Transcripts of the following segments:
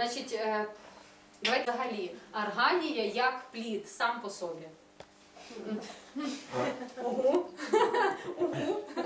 Значить, е, давайте взагалі арганія як плід сам по собі. Ого.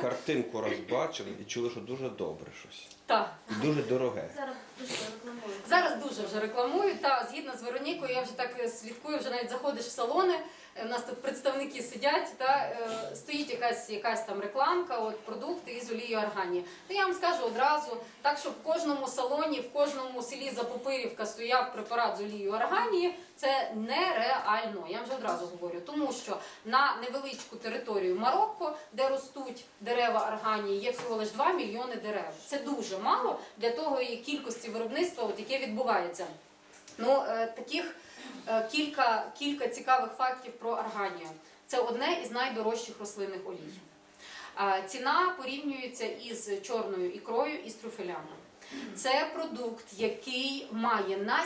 Картинку розбачили і чули, що дуже добре щось. Так. І дуже дороге. Зараз дуже рекламую. Зараз дуже вже рекламую. Та згідно з Веронікою, я вже так е, слідкую, вже навіть заходиш в салони. Е, У нас тут представники сидять, та е, стоїть якась якась там рекламка, от продукти із олією арганії. То я вам скажу одразу, так що в кожному салоні, в кожному селі Запопирівка стояв препарат з олією арганії. Це нереально. Я вам вже одразу говорю, тому що на невеличку територію Марокко, де ростуть дерева арганії, є всього лише 2 мільйони дерев. Це дуже мало для того і кількості виробництва, от яке відбувається. Ну, е, таких е, кілька, кілька цікавих фактів про арганію. Це одне із найдорожчих рослинних олій. Ціна порівнюється із чорною ікрою і з трюфелями. Це продукт, який має на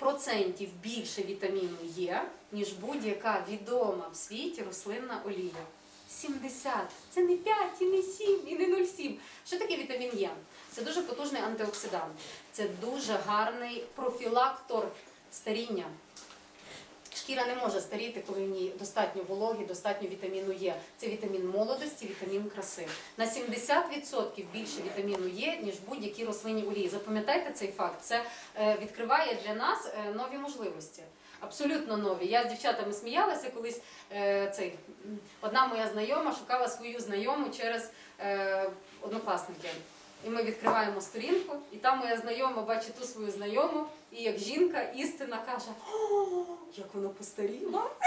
70% більше вітаміну Е, ніж будь-яка відома в світі рослинна олія. 70. Це не 5, і не 7, і не 0,7. Що таке вітамін Е? Це дуже потужний антиоксидант. Це дуже гарний профілактор старіння. Шкіра не може старіти, коли в ній достатньо вологи, достатньо вітаміну Е. Це вітамін молодості, вітамін краси. На 70% більше вітаміну Е, ніж будь-які рослинні олії. Запам'ятайте цей факт. Це е, відкриває для нас нові можливості. Абсолютно нові. Я з дівчатами сміялася колись. Цей, одна моя знайома шукала свою знайому через однокласники. І ми відкриваємо сторінку, і там моя знайома бачить ту свою знайому, і як жінка істина каже: О, як воно постаріло.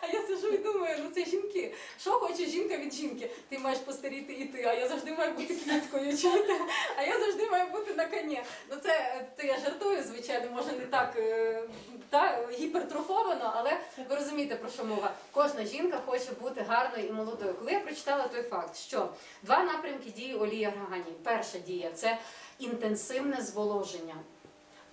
А я сиджу і думаю, ну це жінки. Що хоче жінка від жінки? Ти маєш постаріти і ти, а я завжди маю бути квіткою, чуєте? А я завжди маю бути на коні. Ну це, це я жартую, звичайно, може не так е, та, гіпертрофовано, але ви розумієте, про що мова. Кожна жінка хоче бути гарною і молодою. Коли я прочитала той факт, що два напрямки дії олії аргані. Перша дія це інтенсивне зволоження.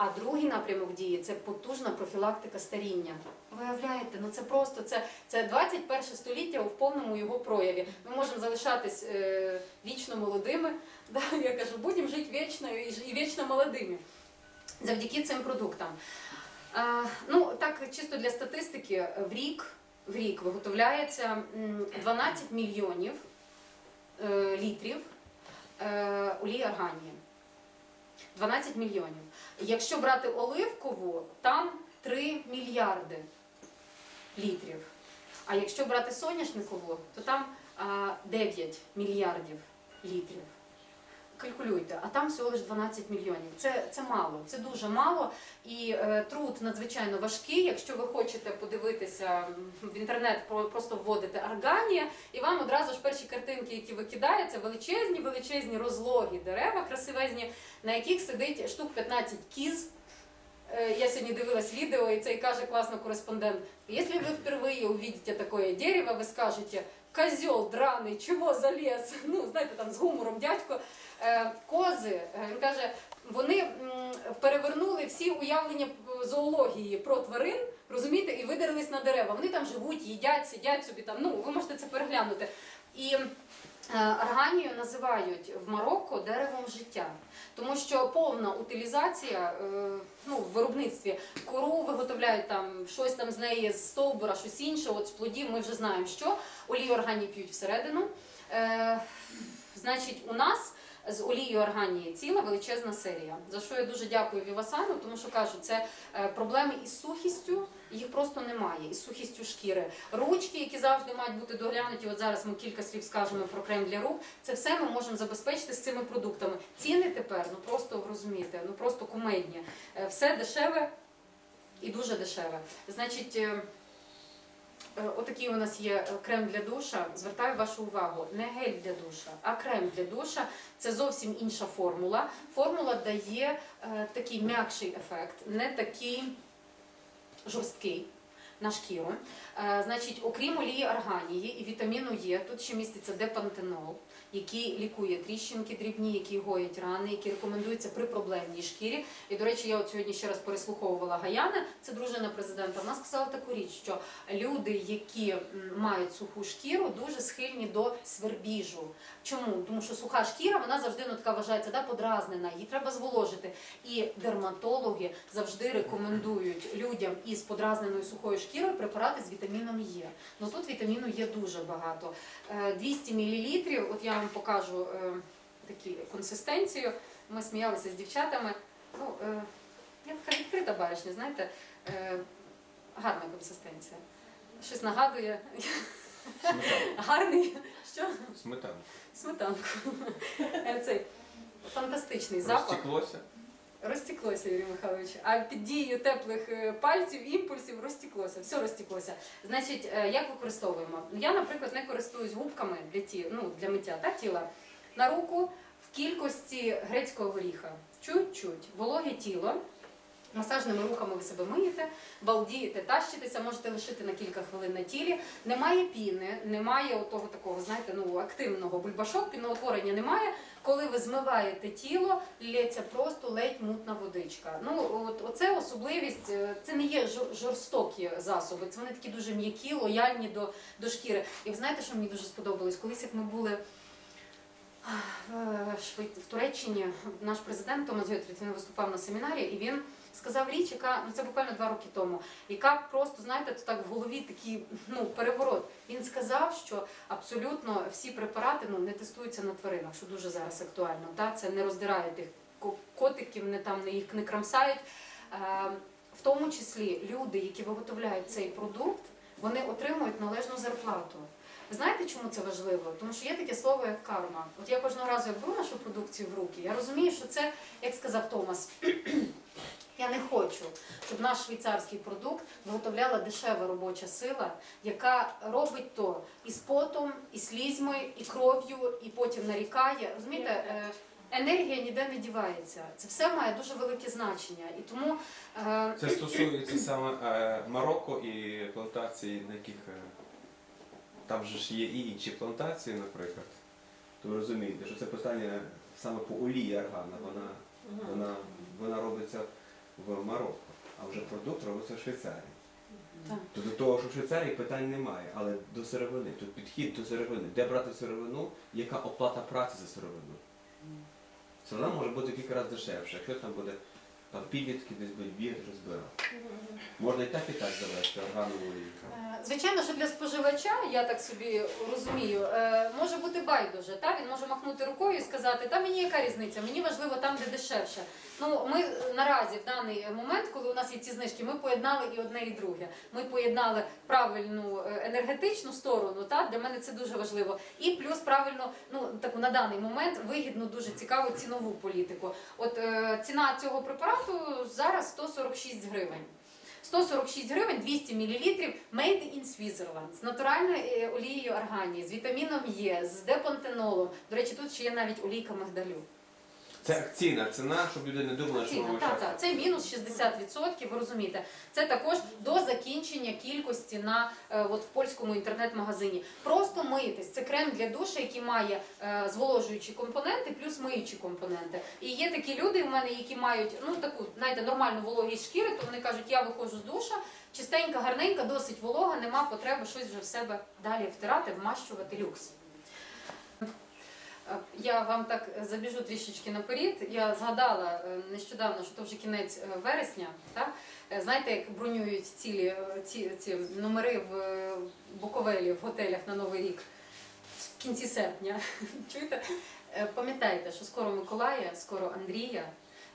А другий напрямок дії це потужна профілактика старіння. Виявляєте, ну це просто це, це 21 століття у повному його прояві. Ми можемо залишатись е, вічно молодими. Да, я кажу, будемо жити вічно і, вічно молодими завдяки цим продуктам. Е, ну так, чисто для статистики, в рік, в рік виготовляється 12 мільйонів е, літрів е, олії арганії. 12 мільйонів. Якщо брати оливкову, там 3 мільярди літрів. А якщо брати соняшникову, то там 9 мільярдів літрів Калькулюйте, а там всього лише 12 мільйонів. Це, це мало, це дуже мало. І е, труд надзвичайно важкий. Якщо ви хочете подивитися м, в інтернет, про- просто вводите арганія, і вам одразу ж перші картинки, які викидаються, величезні, величезні розлогі дерева, красивезні, на яких сидить штук 15 кіз. Э, Я сегодня дивилась відео, і цей каже класно кореспондент. Если вы впервые увидите такое дерево, ви скажете, козел драний, чого заліз? Ну, знаєте, там з гумором дядько. Е, Кози, е, він каже, вони перевернули всі уявлення зоології про тварин, розумієте, і видерлись на дерева. Вони там живуть, їдять, сидять собі там. Ну, ви можете це переглянути. І Арганію називають в Марокко деревом життя, тому що повна утилізація е, ну, в виробництві кору виготовляють там щось там з неї з стовбура, щось інше. От з плодів ми вже знаємо, що олію арганії п'ють всередину. Е, значить, у нас з олією арганії ціла величезна серія. За що я дуже дякую Вівасану, тому що кажу, це е, проблеми із сухістю, їх просто немає, із сухістю шкіри. Ручки, які завжди мають бути доглянуті. От зараз ми кілька слів скажемо про крем для рук. Це все ми можемо забезпечити з цими продуктами. Ціни тепер, ну просто розумієте, ну просто кумедні. Е, Все дешеве і дуже дешеве. Значить. е, Е, Отакий у нас є крем для душа. Звертаю вашу увагу, не гель для душа, а крем для душа. Це зовсім інша формула. Формула дає е, такий м'якший ефект, не такий жорсткий. На шкіру. Е, Значить, окрім олії арганії і вітаміну Е, тут ще міститься депантенол, який лікує тріщинки дрібні, які гоять рани, які рекомендуються при проблемній шкірі. І, до речі, я от сьогодні ще раз переслуховувала Гаяна, це дружина президента. Вона сказала таку річ, що люди, які мають суху шкіру, дуже схильні до свербіжу. Чому? Тому що суха шкіра вона завжди ну, така вважається да, подразнена, її треба зволожити. І дерматологи завжди рекомендують людям із подразненою сухою шкірою препарати з вітаміном Е. Ну тут вітаміну Є дуже багато. Е, 200 мл, от я вам покажу е, такі консистенцію. Ми сміялися з дівчатами. Ну, е, я така відкрита баришня, знаєте, е, гарна консистенція. Щось нагадує. Сметанку. Гарний. Що? Сметанку. Сметанку. Е, Цей фантастичний запах. Розтеклося. Розтеклося, Юрій Михайлович. А під дією теплих е, пальців, імпульсів розтеклося. Все розтеклося. Значить, е, як використовуємо? Я, наприклад, не користуюсь губками для ті, ну, для миття та тіла на руку в кількості грецького горіха. Чуть-чуть. Вологе тіло. Масажними рухами ви себе миєте, балдієте, тащитеся, можете лишити на кілька хвилин на тілі. Немає піни, немає отого такого, знаєте, ну активного бульбашок, піноутворення немає. Коли ви змиваєте тіло, лється просто ледь мутна водичка. Ну от оце особливість. е, Це не є жорстокі засоби. Це вони такі дуже м'які, лояльні до, до шкіри. І ви знаєте, що мені дуже сподобалось? Колись як ми були. В в Туреччині наш президент Томас Гьотріт, він виступав на семінарі, і він сказав річ, яка ну це буквально два роки тому, яка просто знаєте, то так в голові такий ну переворот. Він сказав, що абсолютно всі препарати ну не тестуються на тваринах, що дуже зараз актуально. Та це не роздирають тих котиків, не там не їх не крамсають. Е, в тому числі люди, які виготовляють цей продукт, вони отримують належну зарплату. Ви знаєте, чому це важливо? Тому що є таке слово як карма. От я кожного разу як беру нашу продукцію в руки, я розумію, що це, як сказав Томас, щоб наш швейцарський продукт виготовляла дешева робоча сила, яка робить то і з потом, і слізьми, і кров'ю, і потім нарікає. Розумієте, е, енергія ніде не дівається. Це все має дуже велике значення. І тому е, Це стосується саме е, Марокко і плантацій, на яких е, там же ж є і інші плантації, наприклад. То ви розумієте, що це питання саме по олії аргана, вона, вона, вона робиться в Марокко, а вже продукт робиться в Швейцарії. Так. То до того, що в Швейцарії питань немає, але до сировини, тут підхід до сировини. Де брати сировину, яка оплата праці за сировину? Сировина може бути кілька разів дешевше, якщо там буде там підлітки десь будуть бігати, розбирати. Можна і так, і так завести органову олію. Е, Звичайно, що для споживача, я так собі розумію, е, може бути байдуже. Та? Він може махнути рукою і сказати, та мені яка різниця, мені важливо там, де дешевше. Ну, ми е, наразі в даний момент, коли у нас є ці знижки, ми поєднали і одне, і друге. Ми поєднали правильну енергетичну сторону, та? для мене це дуже важливо. І плюс правильно, ну таку на даний момент вигідну, дуже цікаву цінову політику. От е, ціна цього препарату зараз 146 гривень. 146 гривень 200 мл made in Switzerland з натуральною е, олією органії, з вітаміном Е, з депантенолом. До речі, тут ще є навіть олійка мигдалю. Це акційна ціна, щоб люди не думали, що Ціна, так, так. Це мінус 60%, ви розумієте. Це також до закінчення кількості на е, от в польському інтернет-магазині. Просто мийтесь. Це крем для душа, який має е, зволожуючі компоненти, плюс миючі компоненти. І є такі люди у мене, які мають ну таку, знаєте, нормальну вологість шкіри, то вони кажуть, я виходжу з душа, чистенька, гарненька, досить волога, нема потреби щось вже в себе далі втирати, вмащувати люкс. Е, Я вам так забіжу трішечки наперед. Я згадала е, нещодавно, що то вже кінець е, вересня. Так? Е, Знаєте, як бронюють цілі е, ці, ці номери в е, Буковелі в готелях на Новий рік в кінці серпня. Чуєте? Е, Пам'ятайте, що скоро Миколая, скоро Андрія,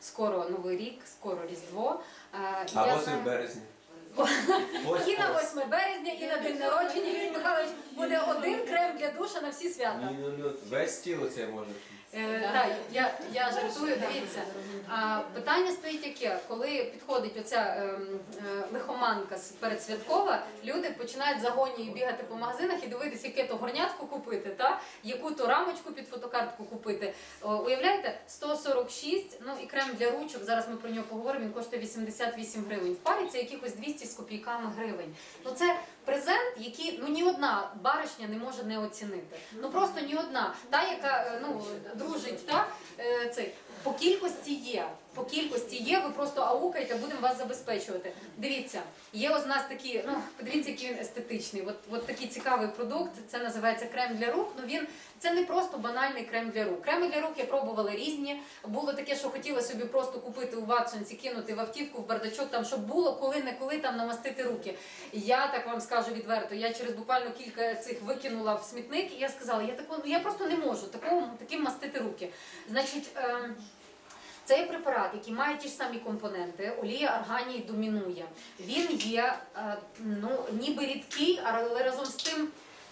скоро Новий рік, скоро Різдво. Е, А я 8 знаю- березня. І на 8 березня, і на день народження Юрій Михайлович буде один крем для душа на всі свята. Ні, ну, ну, весь тіло це може. Е, так, я, я жартую, дивіться. А, питання стоїть яке, коли підходить оця ем, е, лихоманка передсвяткова, люди починають з бігати по магазинах і дивитися, яке то горнятку купити, та? яку то рамочку під фотокартку купити. О, уявляєте, 146, ну і крем для ручок, зараз ми про нього поговоримо, він коштує 88 гривень. В парі це якихось 200 з копійками гривень. Ну це презент, який ну ні одна баришня не може не оцінити. Ну просто ні одна. Та, яка е, ну, дружить, та, е, цей. По кількості є. По кількості є, ви просто аукайте, будемо вас забезпечувати. Дивіться, є у нас такі, ну подивіться, який він естетичний. От, от такий цікавий продукт. Це називається крем для рук. Ну він це не просто банальний крем для рук. Креми для рук я пробувала різні. Було таке, що хотіла собі просто купити у Ватсонці, кинути в автівку, в бардачок, там щоб було коли-неколи там намастити руки. Я так вам скажу відверто. Я через буквально кілька цих викинула в смітник, і я сказала, я тако, ну я просто не можу такому таким мастити руки. Значить. ем, це є препарат, який має ті ж самі компоненти. Олія арганії домінує. Він є е, ну, ніби рідкий, але разом з тим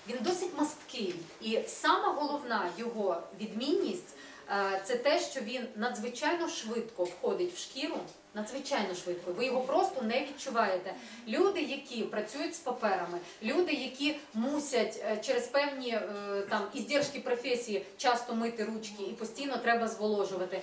він досить масткий. І сама головна його відмінність е, це те, що він надзвичайно швидко входить в шкіру. Надзвичайно швидко. Ви його просто не відчуваєте. Люди, які працюють з паперами, люди, які мусять е, через певні там іздержки професії часто мити ручки і постійно треба зволожувати.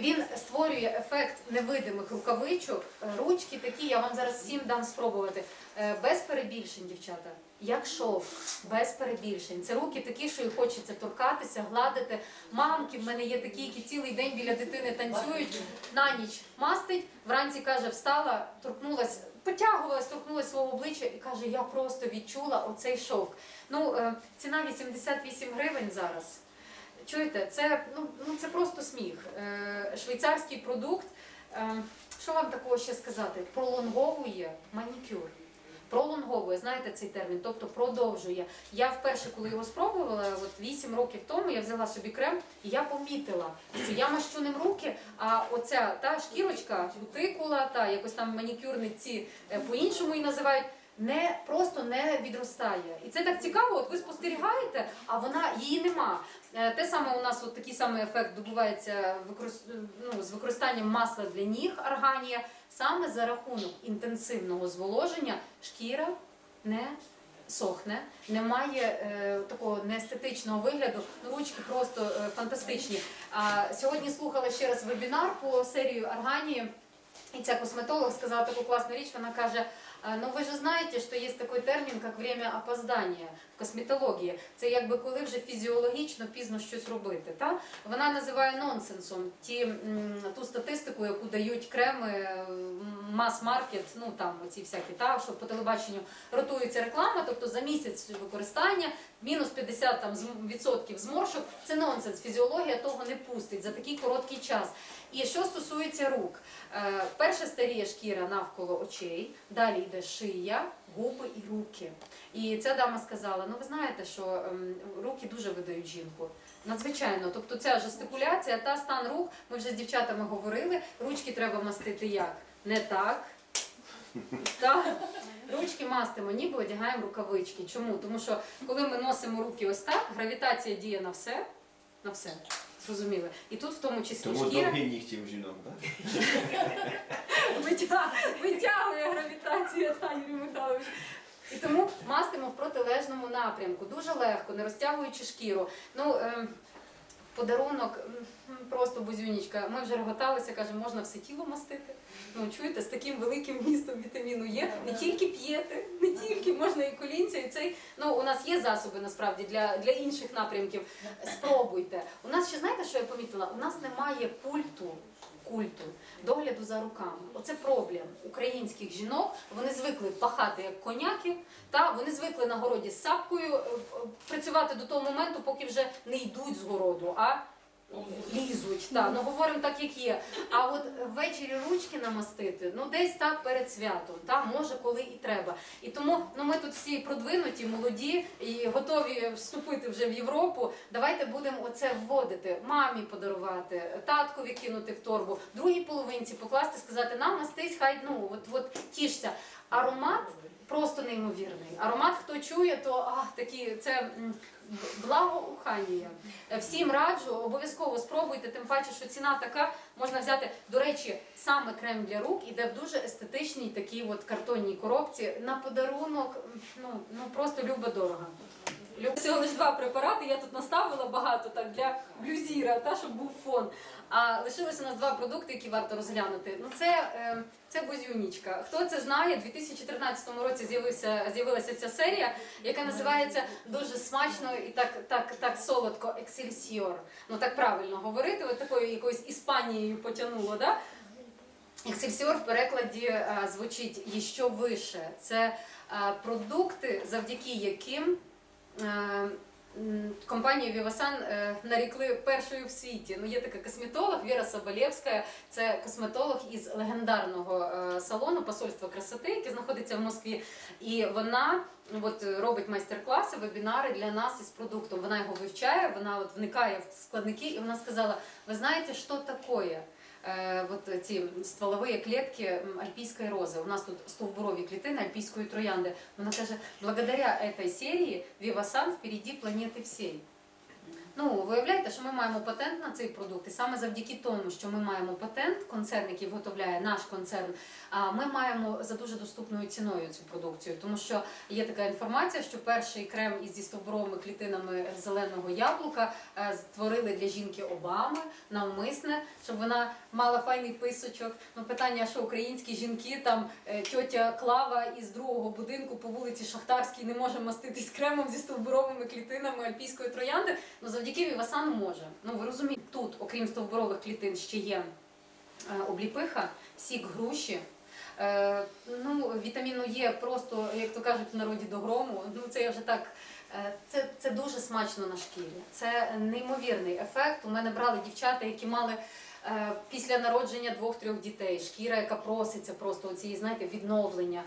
Він створює ефект невидимих рукавичок. Е, Ручки такі, я вам зараз всім дам спробувати. Е, Без перебільшень, дівчата. Як шов, без перебільшень. Це руки такі, що і хочеться торкатися, гладити. Мамки в мене є такі, які цілий день біля дитини танцюють. На ніч мастить, вранці каже, встала, торкнулась, потягувалась, торкнулась свого обличчя і каже, я просто відчула оцей шовк. Ну, е, ціна 88 гривень зараз. Чуєте, це, ну, ну, це просто сміх. Е, швейцарський продукт. Е, що вам такого ще сказати? Пролонговує манікюр. Пролонговує, знаєте цей термін, тобто продовжує. Я вперше, коли його спробувала, от 8 років тому я взяла собі крем і я помітила, що я мащу ним руки, а оця та шкірочка, кутикула, та якось там манікюрниці е, по-іншому її називають. Не просто не відростає, і це так цікаво. От ви спостерігаєте, а вона її нема. Е, Те саме у нас от такий самий ефект добувається ну, з використанням масла для ніг арганія. Саме за рахунок інтенсивного зволоження шкіра не сохне, немає е, такого неестетичного вигляду. Ну, ручки просто е, фантастичні. А сьогодні слухала ще раз вебінар по серію арганії. І ця косметолог сказала таку класну річ, вона каже, «А, ну ви ж знаєте, що є такий термін, як время опоздання в косметології. Це якби коли вже фізіологічно пізно щось робити. Та? Вона називає нонсенсом ті, ту статистику, яку дають креми, мас-маркет, ну там оці всякі, та, що по телебаченню ротується реклама, тобто за місяць використання мінус 50 там, відсотків зморшок. Це нонсенс. Фізіологія того не пустить за такий короткий час. І що стосується рук, Е, перше старіє шкіра навколо очей, далі йде шия, губи і руки. І ця дама сказала: ну ви знаєте, що ем, руки дуже видають жінку. Надзвичайно, тобто ця жестикуляція та стан рук, ми вже з дівчатами говорили, ручки треба мастити як? Не так. Так. Ручки мастимо, ніби одягаємо рукавички. Чому? Тому що коли ми носимо руки ось так, гравітація діє на все, на все. Зрозуміли. І тут в тому числі Тому шкіра. довгі нігті у жінок, так? Витя- витягує гравітація, та, Юрій Михайлович. І тому мастимо в протилежному напрямку, дуже легко, не розтягуючи шкіру. Ну, ем, подарунок просто бузюнічка. Ми вже реготалися, каже, можна все тіло мастити. Ну, чуєте, з таким великим містом вітаміну є. Не тільки п'єте, не тільки можна і колінця, і цей. Ну, у нас є засоби насправді для, для інших напрямків. Спробуйте. У нас ще знаєте, що я помітила? У нас немає культу. Культу догляду за руками. Оце проблем українських жінок. Вони звикли пахати як коняки, та вони звикли на городі з сапкою е, е, працювати до того моменту, поки вже не йдуть з городу, а лізуть. Та. Ну говоримо так, як є. А от ввечері ручки намастити, ну десь так перед святом, та може коли і треба. І тому ну ми тут всі продвинуті, молоді і готові вступити вже в Європу. Давайте будемо оце вводити, мамі подарувати, таткові кинути в торбу, другій половинці покласти, сказати, нам мастись, хай ну от, от тішся. Аромат просто неймовірний. Аромат, хто чує, то ах, такі це благоухання. Е, Всім раджу, обов'язково спробуйте, тим паче, що ціна така. Можна взяти, до речі, саме крем для рук іде в дуже естетичній такій от картонній коробці. На подарунок, ну, ну просто любо дорого. Всього лише два препарати. Я тут наставила багато так для блюзіра, та щоб був фон. А лишилося у нас два продукти, які варто розглянути. Ну це, е, це бузюнічка. Хто це знає, у 2014 році з'явився з'явилася ця серія, яка називається дуже смачно і так, так, так солодко Ексельсіор. Ну так правильно говорити, от такою якоюсь Іспанією потягнуло. Да? Ексельсіор в перекладі е, звучить «Іще вище. Це е, продукти, завдяки яким компанію Вівасан е, нарікли першою в світі. Ну, є така косметолог Віра Соболєвська, це косметолог із легендарного е, салону посольства красоти, яке знаходиться в Москві. І вона от, робить майстер-класи, вебінари для нас із продуктом. Вона його вивчає, вона от, вникає в складники, і вона сказала: ви знаєте, що таке? Е, вот ці стволові клітки м, альпійської рози. У нас тут стовбурові клітини альпійської троянди. Вона каже, благодаря этой серії Вівасан впереді планети всієї. Ну, виявляєте, що ми маємо патент на цей продукт, і саме завдяки тому, що ми маємо патент, концерн, який виготовляє наш концерн, ми маємо за дуже доступною ціною цю продукцію, тому що є така інформація, що перший крем із зі стовбуровими клітинами зеленого яблука е, створили для жінки Обами навмисне, щоб вона мала файний писочок. Ну питання, що українські жінки там е, тьотя Клава із другого будинку по вулиці Шахтарській не може маститись кремом зі стовбуровими клітинами альпійської троянди. Ну завдяки Вівасан може. Ну ви розумієте, тут, окрім стовбурових клітин, ще є е, обліпиха, сік груші. Е, ну, вітаміну Є просто, як то кажуть в народі до грому. Ну це я вже так. е, Це, це дуже смачно на шкірі. Це неймовірний ефект. У мене брали дівчата, які мали е, після народження двох-трьох дітей, шкіра, яка проситься просто оцієї, знаєте, відновлення.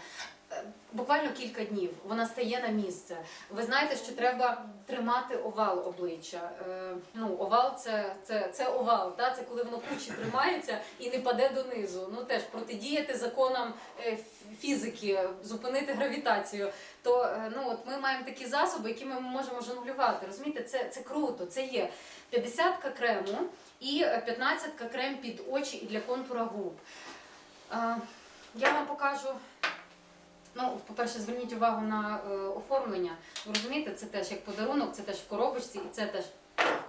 Буквально кілька днів вона стає на місце. Ви знаєте, що треба тримати овал обличчя. Е, ну, овал це, це, це овал, та? це коли воно кучі тримається і не паде донизу. Ну теж протидіяти законам е, фізики, зупинити гравітацію. То е, ну, от ми маємо такі засоби, якими ми можемо жонглювати. Розумієте, це, це круто. Це є 50 крему і 15 крем під очі і для контура губ. Я вам покажу. Ну, по-перше, зверніть увагу на е, оформлення. Ви розумієте, це теж як подарунок, це теж в коробочці, і це теж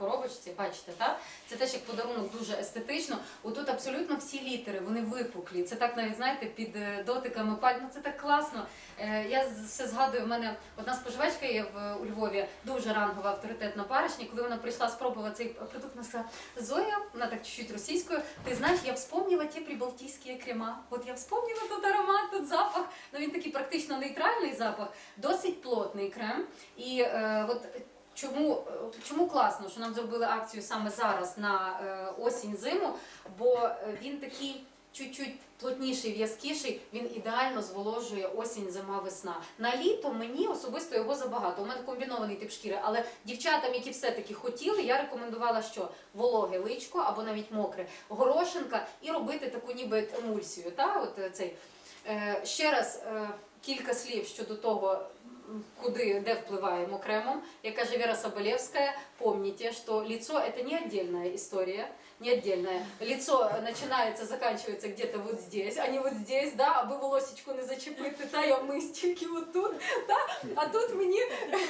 коробочці, бачите, так? Це теж як подарунок дуже естетично. Отут абсолютно всі літери, вони випуклі. Це так навіть, знаєте, під е, дотиками паль. Ну це так класно. Е, я все згадую, в мене одна споживачка є в у Львові, дуже рангова авторитетна баришня. Коли вона прийшла спробувати цей продукт, вона сказала, Зоя, вона так чуть-чуть російською, ти знаєш, я вспомнила ті прибалтійські крема. От я вспомнила тут аромат, тут запах. Ну він такий практично нейтральний запах, досить плотний крем. І е, от чому, е, чому класно, що нам зробили акцію саме зараз на е, осінь-зиму, бо е, він такий. Чуть-чуть плотніший, в'язкіший, він ідеально зволожує осінь, зима, весна. На літо мені особисто його забагато. У мене комбінований тип шкіри, але дівчатам, які все-таки хотіли, я рекомендувала, що вологе личко або навіть мокре, горошинка і робити таку ніби емульсію. Та? От цей. Ще раз кілька слів щодо того, м, куди, де впливаємо кремом. Як каже Вера Соболевская, помните, что лицо это не отдельная история, не отдельное. Лицо начинается, заканчивается где-то вот здесь, а не вот здесь, да, аби волосечку не зачепити, та я вмись тільки от тут, та, а тут мені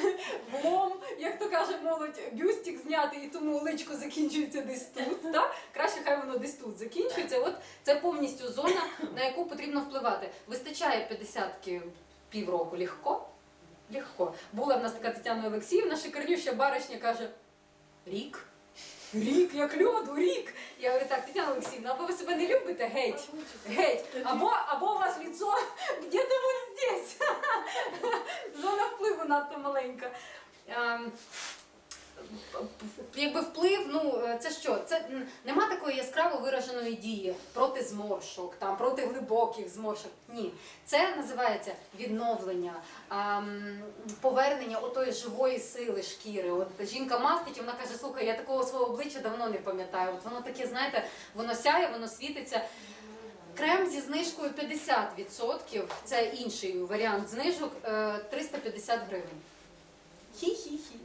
влом, як то каже молодь, бюстик зняти, і тому личко закінчується десь тут, та? краще хай воно десь тут закінчується. От це повністю зона, на яку потрібно впливати. Вистачає 50-ки півроку легко. Легко. Була в нас така Тетяна Олексіївна, шикарнюща баришня каже: Рік. Рік, як льоду, рік. Я говорю, так, Тетяна Олексіївна, або ви себе не любите, геть, геть. Або, або у вас лицо где-то вот здесь. Зона впливу надто маленька. Якби вплив, ну е, це що? Це нема такої яскраво вираженої дії проти зморшок, там проти глибоких зморшок. Ні, це називається відновлення, ем, повернення отої живої сили шкіри. От жінка мастить, і вона каже: слухай, я такого свого обличчя давно не пам'ятаю. От воно таке, знаєте, воно сяє, воно світиться. Крем зі знижкою 50%, це інший варіант знижок, е, 350 гривень. Хі-хі-хі.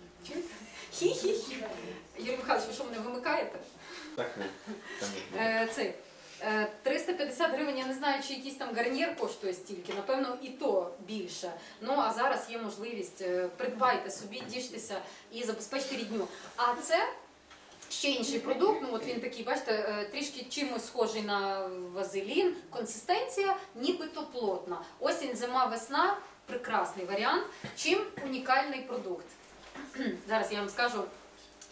Хі-хі-хі. Юрій Михайлович, ви що мене вимикаєте? Так, Е, цей. е, 350 гривень, я не знаю, чи якийсь там гарнір коштує стільки, напевно, і то більше. Ну а зараз є можливість, е, придбайте собі, діжтеся і забезпечте рідню. А це ще інший продукт. Ну от він такий, бачите, е, трішки чимось схожий на вазелін. Консистенція нібито плотна. Осінь, зима, весна прекрасний варіант. Чим унікальний продукт? Зараз я вам скажу.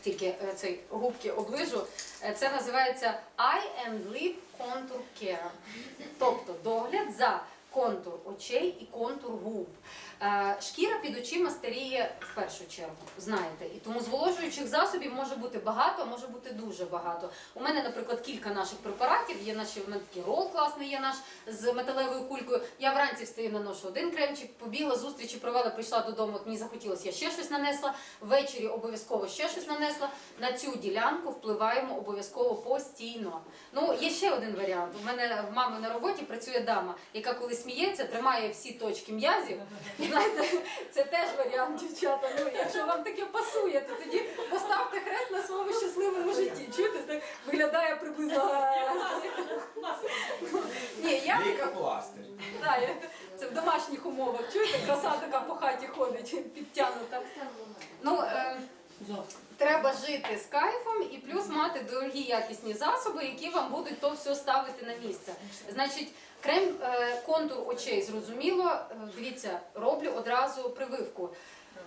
Тільки е, цей губки оближу. Е, Це називається Eye and Lip Contour Care. Тобто догляд за контур очей і контур губ. Е, Шкіра під очима старіє в першу чергу, знаєте. І тому зволожуючих засобів може бути багато, а може бути дуже багато. У мене, наприклад, кілька наших препаратів. Є наші в мене такий рол класний, є наш з металевою кулькою. Я вранці встаю, наношу один кремчик, побігла зустрічі, провела, прийшла додому. От мені захотілося, я ще щось нанесла. Ввечері обов'язково ще щось нанесла. На цю ділянку впливаємо обов'язково постійно. Ну, є ще один варіант. У мене в мами на роботі працює дама, яка коли сміється, тримає всі точки м'язів. Знаєте, це теж варіант, дівчата. Ну, якщо вам таке пасує, то тоді поставте хрест на своєму щасливому житті. Чуєте, так виглядає приблизно. Ні, я Ліка пластир. Да, я- це в домашніх умовах. Чуєте, краса така по хаті ходить, підтягнута. Ну, е, треба жити з кайфом і плюс мати дорогі якісні засоби, які вам будуть то все ставити на місце. Значить, крем е, контур очей зрозуміло. Е, Дивіться, роблю одразу прививку.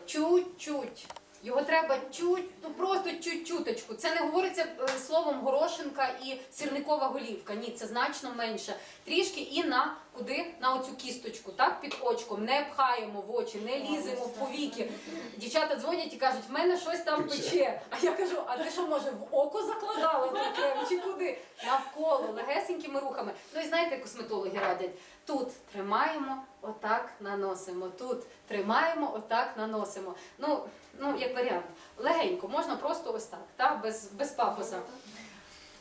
Чуть-чуть. Його треба чуть, ну просто чуть-чуточку. Це не говориться е, словом горошинка і сірникова голівка. Ні, це значно менше. Трішки і на куди? На оцю кісточку, так, під очком. Не пхаємо в очі, не ліземо в повіки. Дівчата дзвонять і кажуть, в мене щось там пече. А я кажу, а ти що, може, в око закладала крем чи куди? Навколо, легесенькими рухами. Ну і знаєте, косметологи радять. Тут тримаємо, отак наносимо. Тут тримаємо, отак наносимо. Ну, ну як варіант. Легенько, можна просто ось так, та? Без, без пафоса.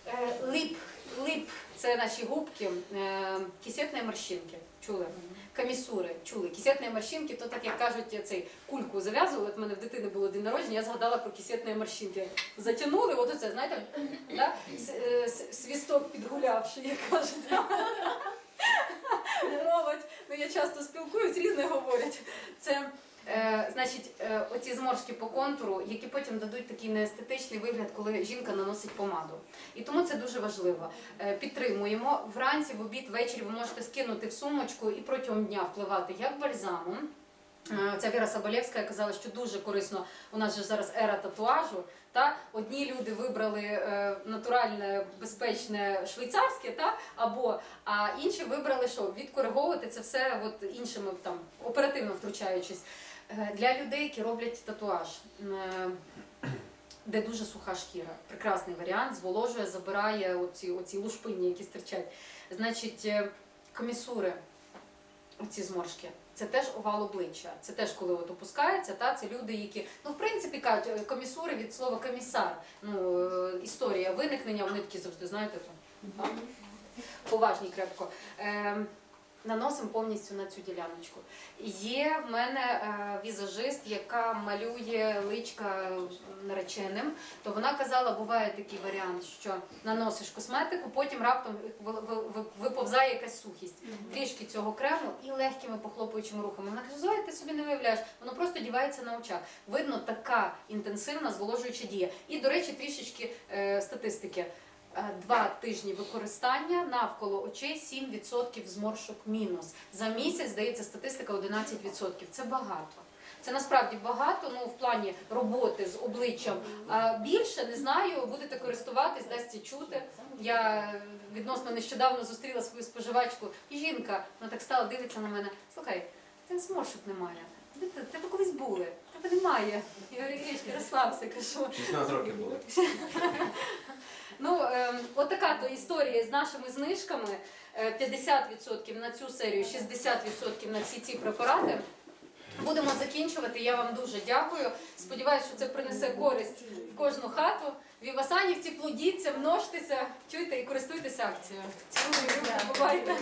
Е, лип, лип це наші губки, е, кисетні морщинки. Чули? Камісури, чули. Кисетні морщинки, то так як кажуть, цей кульку зав'язували. От мене в дитини було день народження, я згадала про кисетні морщинки. Затягнули, от оце, знаєте, да? Е, свісток підгулявши, як кажуть. Ну я часто спілкуюсь, різне говорять. Це е, значить, е, оці зморшки по контуру, які потім дадуть такий неестетичний вигляд, коли жінка наносить помаду. І тому це дуже важливо. Е, підтримуємо вранці, в обід, ввечері ви можете скинути в сумочку і протягом дня впливати як бальзамом. Е, Ця Віра Соболєвська казала, що дуже корисно. У нас же зараз ера татуажу. Та одні люди вибрали е, натуральне, безпечне швейцарське, та або а інші вибрали, що відкориговувати це все от іншими там оперативно втручаючись. Е, Для людей, які роблять татуаж, де дуже суха шкіра, прекрасний варіант, зволожує, забирає оці, оці лушпині, які стирчать. Значить, комісури, оці зморшки. Це теж овал обличчя. Це теж коли от опускається, та це люди, які ну в принципі кажуть, е, комісури від слова комісар. Ну е, історія виникнення, вони такі завжди знаєте то поважні крепко. Е, Наносимо повністю на цю діляночку. Є в мене е, візажист, яка малює личка нареченим. То вона казала, буває такий варіант, що наносиш косметику, потім раптом ви- ви- ви- виповзає якась сухість. Трішки цього крему і легкими похлопуючими рухами. Вона каже, Зоя, ти собі не виявляєш, воно просто дівається на очах. Видно, така інтенсивна зволожуюча дія. І, до речі, трішечки е, статистики. Е, Два тижні використання навколо очей 7% зморшок мінус. За місяць здається статистика 11%. Це багато. Це насправді багато. Ну в плані роботи з обличчям. А більше не знаю, будете користуватись, дасться чути. Я відносно нещодавно зустріла свою споживачку. І жінка вона так стала дивиться на мене. Слухай, тебе зморшок немає. Тебе колись були, тебе немає. Я говорю, Ірічка, розслабся, кажу. 16 років було. Ну, отака от така то історія з нашими знижками. Е, 50% на цю серію, 60% на всі ці препарати. Будемо закінчувати. Я вам дуже дякую. Сподіваюся, що це принесе користь в кожну хату. В Івасанівці плодіться, множтеся, чуйте і користуйтеся акцією. Цілую. Бувайте.